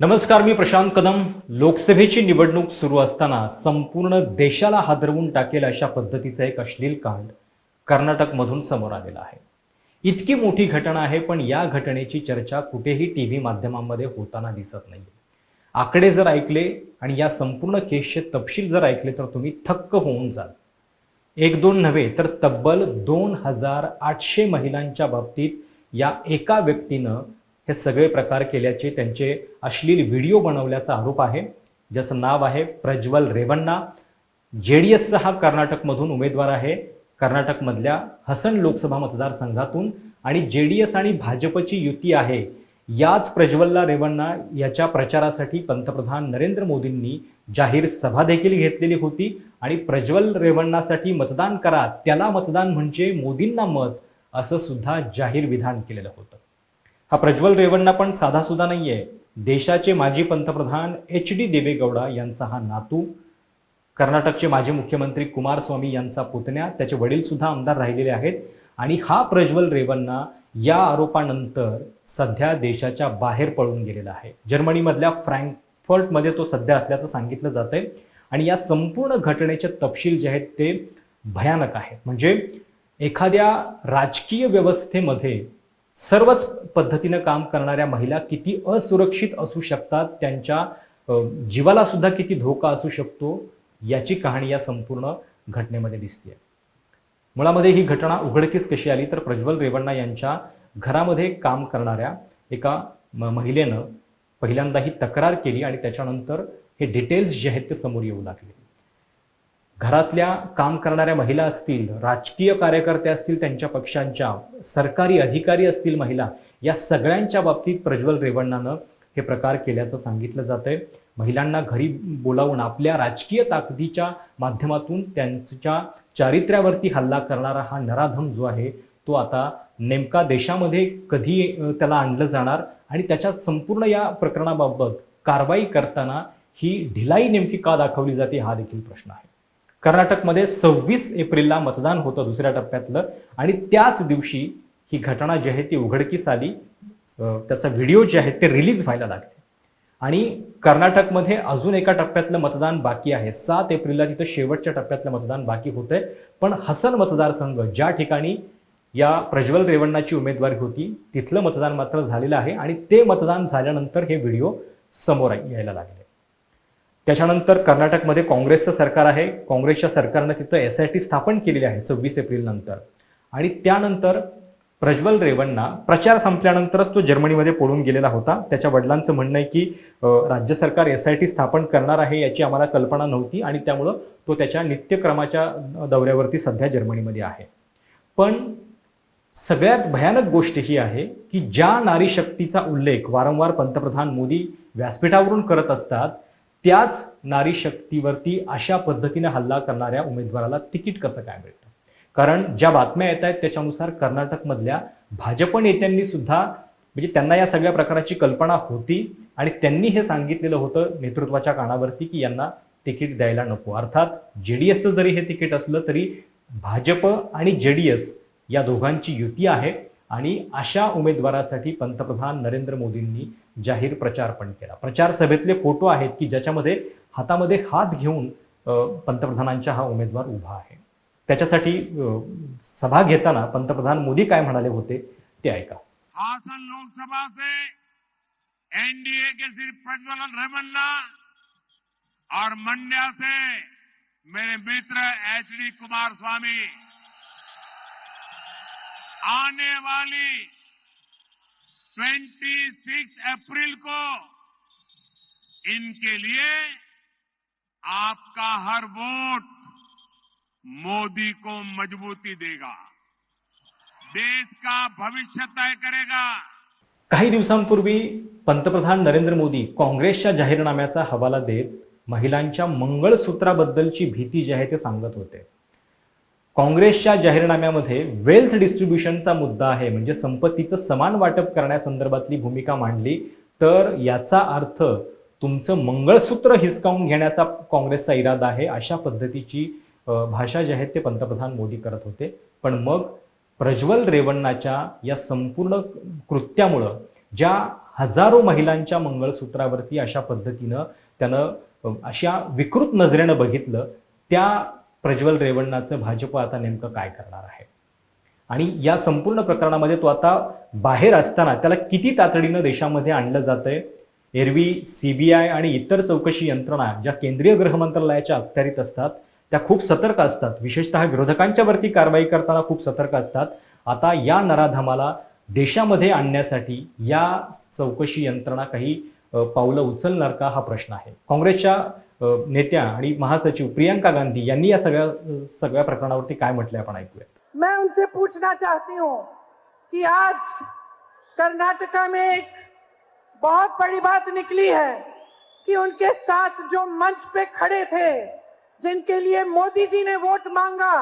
नमस्कार मी प्रशांत कदम. लोकसभेची निवडणूक सुरू असताना संपूर्ण देशाला हादरवून टाकेल अशा पद्धतीचं एक अश्लील कांड कर्नाटकमधून समोर आलेला आहे. इतकी मोठी घटना आहे पण या घटनेची चर्चा कुठेही टी व्ही माध्यमांमध्ये होताना दिसत नाही आकडे जर ऐकले आणि या संपूर्ण केसचे तपशील जर ऐकले तर तुम्ही थक्क होऊन जाल. एक दोन नव्हे तर तब्बल दोन हजार आठशे महिलांच्या बाबतीत या एका व्यक्तीनं हे सगळे प्रकार केल्याचे त्यांचे अश्लील व्हिडिओ बनवल्याचा आरोप आहे ज्याचं नाव आहे प्रज्वल रेवण्णा जे डी एसचा हा कर्नाटकमधून उमेदवार आहे. कर्नाटकमधल्या हसन लोकसभा मतदारसंघातून आणि जे डी एस आणि भाजपची युती आहे. याच प्रज्वलला रेवण्णा याच्या प्रचारासाठी पंतप्रधान नरेंद्र मोदींनी जाहीर सभा देखील घेतलेली होती आणि प्रज्वल रेवण्णासाठी मतदान करा त्याला मतदान म्हणजे मोदींना मत असं सुद्धा जाहीर विधान केलेलं होतं. हा प्रज्वल रेवण्णा पण साधा सुद्धा आहे देशाचे माजी पंतप्रधान एच डी देवेगौडा यांचा हा नातू कर्नाटकचे माजी मुख्यमंत्री कुमारस्वामी यांचा पुतण्या त्याचे वडील सुद्धा आमदार राहिलेले आहेत. आणि हा प्रज्वल रेवण्णा या आरोपानंतर सध्या देशाच्या बाहेर पळून गेलेला आहे. जर्मनीमधल्या फ्रँकफर्टमध्ये तो सध्या असल्याचं सांगितलं जात आहे आणि या संपूर्ण घटनेचे तपशील जे आहेत ते भयानक आहेत. म्हणजे एखाद्या राजकीय व्यवस्थेमध्ये सर्वच पद्धतीनं काम करणाऱ्या महिला किती असुरक्षित असू शकतात त्यांच्या जीवाला सुद्धा किती धोका असू शकतो याची कहाणी या संपूर्ण घटनेमध्ये दिसते मुळामध्ये ही घटना उघडकीस कशी आली तर प्रज्वल रेवण्णा यांच्या घरामध्ये काम करणाऱ्या एका महिलेनं पहिल्यांदा ही तक्रार केली आणि त्याच्यानंतर हे डिटेल्स जे आहेत ते समोर येऊ लागले. घरातल्या काम करणाऱ्या महिला असतील राजकीय कार्यकर्त्या असतील त्यांच्या पक्षांच्या सरकारी अधिकारी असतील महिला या सगळ्यांच्या बाबतीत प्रज्वल रेवण्णानं हे प्रकार केल्याचं सांगितलं जातंय. महिलांना घरी बोलावून आपल्या राजकीय ताकदीच्या माध्यमातून त्यांच्या चारित्र्यावरती हल्ला करणारा हा नराधम जो आहे तो आता नेमका देशामध्ये कधी त्याला आणलं जाणार आणि त्याच्या संपूर्ण या प्रकरणाबाबत कारवाई करताना ही ढिलाई नेमकी का दाखवली जाते हा देखील प्रश्न आहे. कर्नाटकमध्ये सव्वीस एप्रिलला मतदान होतं दुसऱ्या टप्प्यातलं. आणि त्याच दिवशी ही घटना जी आहे ती उघडकीस आली. त्याचा व्हिडिओ जे आहे ते रिलीज व्हायला लागले. आणि कर्नाटकमध्ये अजून एका टप्प्यातलं मतदान बाकी आहे. सात एप्रिलला तिथं शेवटच्या टप्प्यातलं मतदान बाकी होतंय. पण हसन मतदारसंघ ज्या ठिकाणी या प्रज्वल रेवण्णाची उमेदवारी होती तिथलं मतदान मात्र झालेलं आहे. आणि ते मतदान झाल्यानंतर हे व्हिडिओ समोर यायला लागले. त्याच्यानंतर कर्नाटकमध्ये काँग्रेसचं सरकार आहे. काँग्रेसच्या सरकारनं तिथं एस आय टी स्थापन केलेली आहे सव्वीस एप्रिल नंतर. आणि त्यानंतर प्रज्वल रेवण्णा प्रचार संपल्यानंतरच तो जर्मनीमध्ये पळून गेलेला होता. त्याच्या वडिलांचं म्हणणं आहे की राज्य सरकार एस आय टी स्थापन करणार आहे याची आम्हाला कल्पना नव्हती आणि त्यामुळं तो त्याच्या नित्यक्रमाच्या दौऱ्यावरती सध्या जर्मनीमध्ये आहे. पण सगळ्यात भयानक गोष्ट ही आहे की ज्या नारी शक्तीचा उल्लेख वारंवार पंतप्रधान मोदी व्यासपीठावरून करत असतात त्याच नारी शक्तीवरती अशा पद्धतीने हल्ला करणाऱ्या उमेदवाराला तिकीट कसं काय मिळतं? कारण ज्या बातम्या येत आहेत त्याच्यानुसार कर्नाटकमधल्या भाजप नेत्यांनी सुद्धा म्हणजे त्यांना या सगळ्या प्रकाराची कल्पना होती आणि त्यांनी हे सांगितलेलं होतं नेतृत्वाच्या कानावरती की यांना तिकीट द्यायला नको. अर्थात जे डी एसचं जरी हे तिकीट असलं तरी भाजप आणि जे डी एस या दोघांची युती आहे आणि अशा उमेदवारासाठी पंतप्रधान नरेंद्र मोदींनी जाहीर प्रचार पण केला. प्रचार सभेतले फोटो आहेत की ज्याच्यामध्ये हातामध्ये हात घेऊन पंतप्रधानांच्या पंतप्रधानांचा हा उमेदवार उभा आहे. त्याच्यासाठी सभा घेताना पंतप्रधान मोदी काय म्हणाले होते ते ऐका. हासन लोकसभा से एनडीए के सिर्फ प्रज्वलन रेवन्ना और मंड्या से मेरे मित्र एच डी कुमार स्वामी आने वाली 26 अप्रैल को इनके लिए आपका हर वोट मोदी को मजबूती देगा। देश का भविष्य तय करेगा। काही दिवसांपूर्वी पंतप्रधान नरेंद्र मोदी काँग्रेसच्या जाहीरनाम्याचा हवाला देत महिलांच्या मंगळसूत्राबद्दलची भीती जी आहे ते सांगत होते. काँग्रेसच्या जाहीरनाम्यामध्ये वेल्थ डिस्ट्रीब्युशनचा मुद्दा आहे म्हणजे संपत्तीचं समान वाटप करण्यासंदर्भातली भूमिका मांडली तर याचा अर्थ तुमचं मंगळसूत्र हिसकावून घेण्याचा काँग्रेसचा इरादा आहे अशा पद्धतीची भाषा जी आहे ते पंतप्रधान मोदी करत होते. पण मग प्रज्वल रेवण्णाच्या या संपूर्ण कृत्यामुळं ज्या हजारो महिलांच्या मंगळसूत्रावरती अशा पद्धतीनं त्यानं अशा विकृत नजरेनं बघितलं त्या प्रज्वल रेवण्णाचं भाजप आता नेमकं काय करणार आहे? आणि या संपूर्ण प्रकरणामध्ये तो आता बाहेर असताना त्याला किती तातडीनं देशामध्ये आणलं जातंय? एरवी सीबीआय आणि इतर चौकशी यंत्रणा ज्या केंद्रीय गृह मंत्रालयाच्या अखत्यारीत असतात त्या खूप सतर्क असतात. विशेषतः विरोधकांच्या वरती कारवाई करताना खूप सतर्क असतात. आता या नराधमाला देशामध्ये आणण्यासाठी या चौकशी यंत्रणा काही पावलं उचलणार का? हा प्रश्न आहे. काँग्रेसच्या नेत्या आणि महासचिव प्रियंका गांधी यांनी या सगळ्या सगळ्या प्रकरणावरती काय म्हटलंय आपण ऐकूया मैं उनसे पूछना चाहती हूँ कि आज कर्नाटका में एक बहुत बड़ी बात निकली है कि उनके साथ जो मंच पे खड़े थे, जिनके लिए मोदी जी ने वोट मांगा,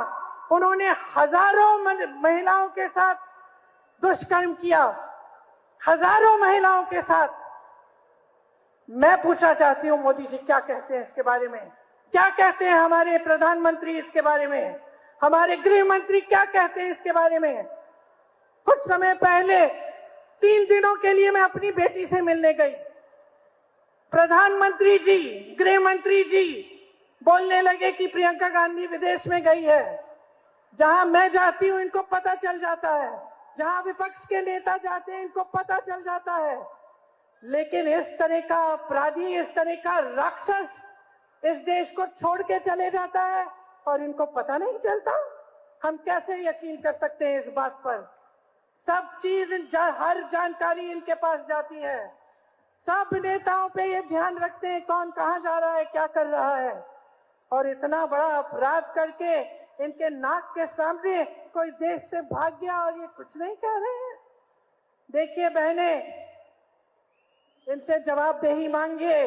उन्होंने हज़ारों महिलाओं के साथ दुष्कर्म किया। हज़ारों महिलाओं के साथ। मैं पूछना चाहती हूँ, मोदी जी, क्या कहते हैं इसके बारे में? क्या कहते हैं हमारे प्रधानमंत्री इसके बारे में? हमारे गृह मंत्री क्या कहते हैं इसके बारे में? कुछ समय पहले, तीन दिनों के लिए मैं अपनी बेटी से मिलने गई। प्रधानमंत्री जी गृह मंत्री जी बोलने लगे कि प्रियंका गांधी विदेश में गई है, जहाँ मैं जाती हूँ, इनको पता चल जाता है। जहाँ विपक्ष के नेता जाते हैं, इनको पता चल जाता है। लेकिन इस तरह का अपराधी इस तरह का राक्षस इस देश को छोड़ के चले जाता है और इनको पता नहीं चलता। हम कैसे यकीन कर सकते हैं इस बात पर? सब चीज़ जा, हर जानकारी इनके पास जाती है। सब नेताओं पे ये ध्यान रखते हैं कौन कहाँ जा रहा है क्या कर रहा है। और इतना बड़ा अपराध करके इनके नाक के सामने कोई देश से भाग गया और ये कुछ नहीं कह रहे हैं। देखिए बहने इनसे जवाबदेही मांगिए।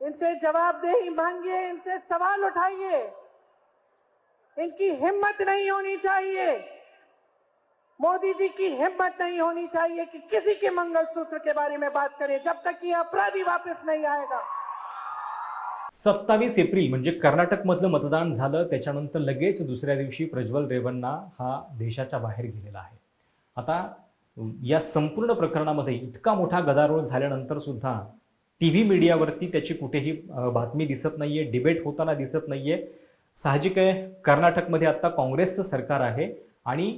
इनसे जवाबदेही मांगिए, इनसे सवाल उठाइए। इनकी हिम्मत नहीं होनी चाहिए। मोदी जी की हिम्मत नहीं होनी चाहिए कि किसी के मंगलसूत्र के बारे में बात करें, जब तक ये अपराधी वापस नहीं आएगा। सत्तावीस एप्रिल, म्हणजे कर्नाटकमधलं मतदान झालं, त्याच्यानंतर लगेच दुसऱ्या दिवशी प्रज्वल रेवन्ना हा देशाच्या बाहेर गेलेला आहे. आता या संपूर्ण प्रकरणामध्ये इतका मोठा गदारोळ झाल्यानंतर सुद्धा टी व्ही मीडियावरती त्याची कुठेही बातमी दिसत नाहीये डिबेट होताना दिसत नाहीये. साहजिक आहे कर्नाटकमध्ये आता काँग्रेसचं सरकार आहे आणि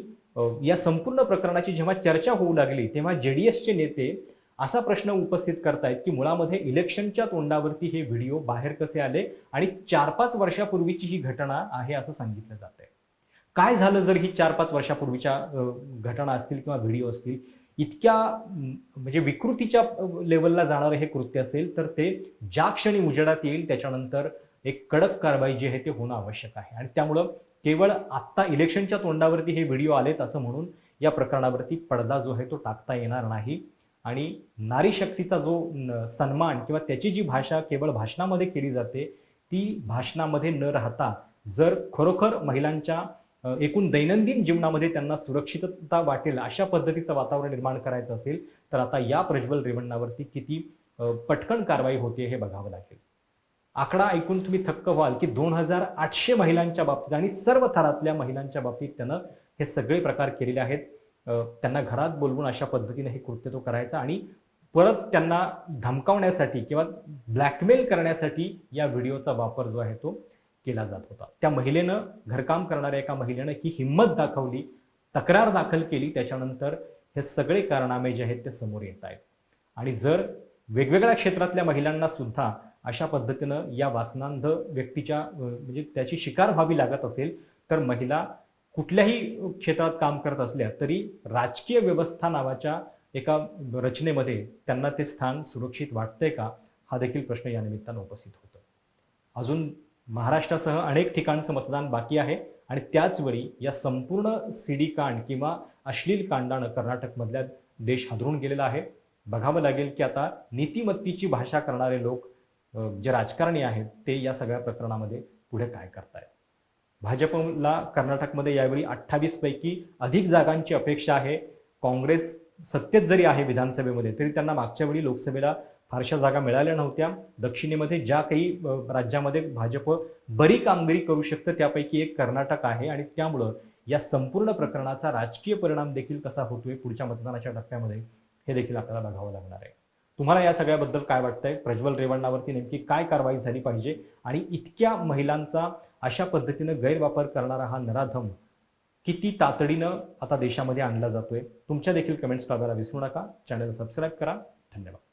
या संपूर्ण प्रकरणाची जेव्हा चर्चा होऊ लागली तेव्हा जे डी एसचे नेते असा प्रश्न उपस्थित करतायत की मुळामध्ये इलेक्शनच्या तोंडावरती हे व्हिडिओ बाहेर कसे आले आणि चार पाच वर्षापूर्वीची ही घटना आहे असं सांगितलं जात आहे काय झालं जर ही चार पाच वर्षापूर्वीच्या घटना असतील किंवा व्हिडिओ असतील इतक्या म्हणजे विकृतीच्या लेवलला जाणारं हे कृत्य असेल तर ते ज्या क्षणी उजेडात येईल त्याच्यानंतर एक कडक कारवाई जी आहे ते होणं आवश्यक आहे. आणि त्यामुळं केवळ आत्ता इलेक्शनच्या तोंडावरती हे व्हिडिओ आलेत असं म्हणून या प्रकरणावरती पडदा जो आहे तो टाकता येणार नाही. आणि नारी शक्तीचा जो सन्मान किंवा त्याची जी भाषा केवळ भाषणामध्ये केली जाते ती भाषणामध्ये न राहता जर खरोखर महिलांच्या एकूण दैनंदिन जीवनामध्ये त्यांना सुरक्षितता वाटेल अशा पद्धतीचं वातावरण निर्माण करायचं असेल तर आता या प्रज्वल रेवण्णावरती किती पटकन कारवाई होते हे बघावं लागेल. आकडा ऐकून तुम्ही थक्क व्हाल की दोन हजार आठशे महिलांच्या बाबतीत आणि सर्व थरातल्या महिलांच्या बाबतीत त्यानं हे सगळे प्रकार केलेले आहेत. त्यांना घरात बोलवून अशा पद्धतीने हे कृत्य तो करायचा आणि परत त्यांना धमकावण्यासाठी किंवा ब्लॅकमेल करण्यासाठी या व्हिडिओचा वापर जो आहे तो केला जात होता. त्या महिलेनं घरकाम करणाऱ्या एका महिलेनं ही हिंमत दाखवली तक्रार दाखल केली त्याच्यानंतर हे सगळे कारनामे जे आहेत ते समोर येत आहेत. आणि जर वेगवेगळ्या क्षेत्रातल्या महिलांना सुद्धा अशा पद्धतीनं या वासनांध व्यक्तीच्या म्हणजे त्याची शिकार व्हावी लागत असेल तर महिला कुठल्याही क्षेत्रात काम करत असल्या तरी राजकीय व्यवस्था नावाच्या एका रचनेमध्ये त्यांना ते स्थान सुरक्षित वाटतंय का हा देखील प्रश्न या निमित्तानं उपस्थित होतो. अजून महाराष्ट्रासह अनेक ठिकाणचं मतदान बाकी आहे. आणि त्याचवेळी या संपूर्ण सीडी कांड किंवा अश्लील कांडानं कर्नाटकमधल्या देश हादरून गेलेला आहे. बघावं लागेल की आता नीतिमत्तीची भाषा करणारे लोक जे राजकारणी आहेत ते या सगळ्या प्रकरणामध्ये पुढे काय करतायत? भाजपला कर्नाटकमध्ये यावेळी अठ्ठावीस पैकी अधिक जागांची अपेक्षा आहे. काँग्रेस सत्तेत जरी आहे विधानसभेमध्ये तरी त्यांना मागच्या वेळी लोकसभेला फारशा जागा मिळाल्या नव्हत्या. दक्षिणेमध्ये ज्या काही राज्यामध्ये भाजप बरी कामगिरी करू शकतं त्यापैकी एक कर्नाटक आहे आणि त्यामुळं या संपूर्ण प्रकरणाचा राजकीय परिणाम देखील कसा होतोय पुढच्या मतदानाच्या टप्प्यामध्ये हे देखील आपल्याला बघावं लागणार आहे. तुम्हाला या सगळ्याबद्दल काय वाटतंय? प्रज्वल रेवण्णावरती नेमकी काय कारवाई झाली पाहिजे? आणि इतक्या महिलांचा अशा पद्धतीनं गैरवापर करणारा हा नराधम किती तातडीनं आता देशामध्ये आणला जातोय? तुमच्या देखील कमेंट्स करायला विसरू नका. चॅनल सबस्क्राईब करा. धन्यवाद.